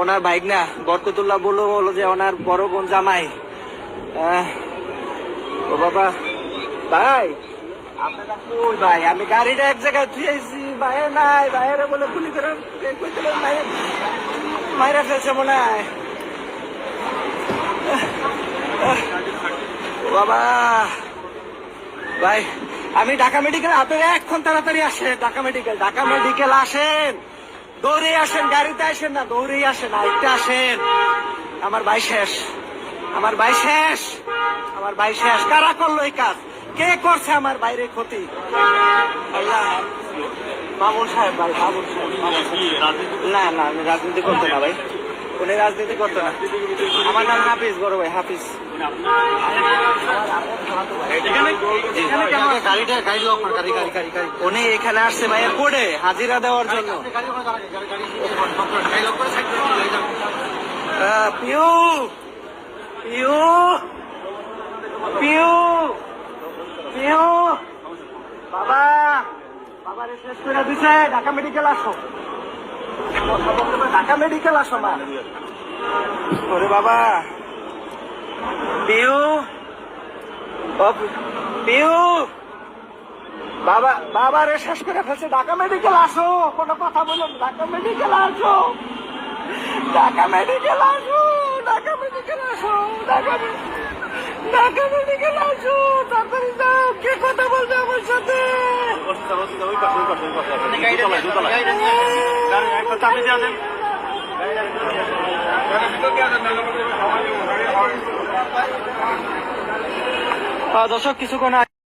ওনার bike না, বরকতুল্লাহ বলল বলো যে ওনার বড় বোন জামাই। ও বাবা, ভাই ভাই? আমি গাড়িটা এক জায়গায় থুয়েছি বাইরে নাই বাইরে বলে গুলি করে ভাই মাইরা ফেলছে মনে হয়। বাবা, ভাই, আমি ঢাকা মেডিকেল, আপনারা এখন তাড়াতাড়ি আসেন, ঢাকা মেডিকেল ঢাকা মেডিকেল আসেন। দৌড়ে আসেন গাড়িতে আসেন না দৌড়ে আসেন আরেকটা আসেন। আমার ভাই শেষ আমার ভাই শেষ আমার ভাই শেষ। কারা করল এই কাজ? কে করছে আমার বাইরে ক্ষতি? মামুন সাহেব ভাই মামুন সাহেব। না না আমি রাজনীতি করতে না ভাই। উনি রাজনীতি করতো না। আমার নাম হাফিজ বড় ভাই হাফিজ। উনি এখানে আসছে ভাইয়া কোডে হাজিরা দেওয়ার জন্য। পিউ পিউ পিউ পিউ। বাবা বাবা শেষ করে দিছে ঢাকা মেডিকেল আসো। ঢাকা মেডিকেল আসো মা। ওরে বাবা। পিউ। ও পিউ। বাবা বাবা রে শেষ করে ফেলছে। ঢাকা মেডিকেল আসো। কোনো কথা বলুন ঢাকা মেডিকেল আসো। ঢাকা মেডিকেল আসো। ঢাকা মেডিকেল আসো। ঢাকা ঢাকা মেডিকেল আসো। তাড়াতাড়ি যাও। কে কথা বলবে আমার সাথে? আহ, দর্শক কিছুক্ষণ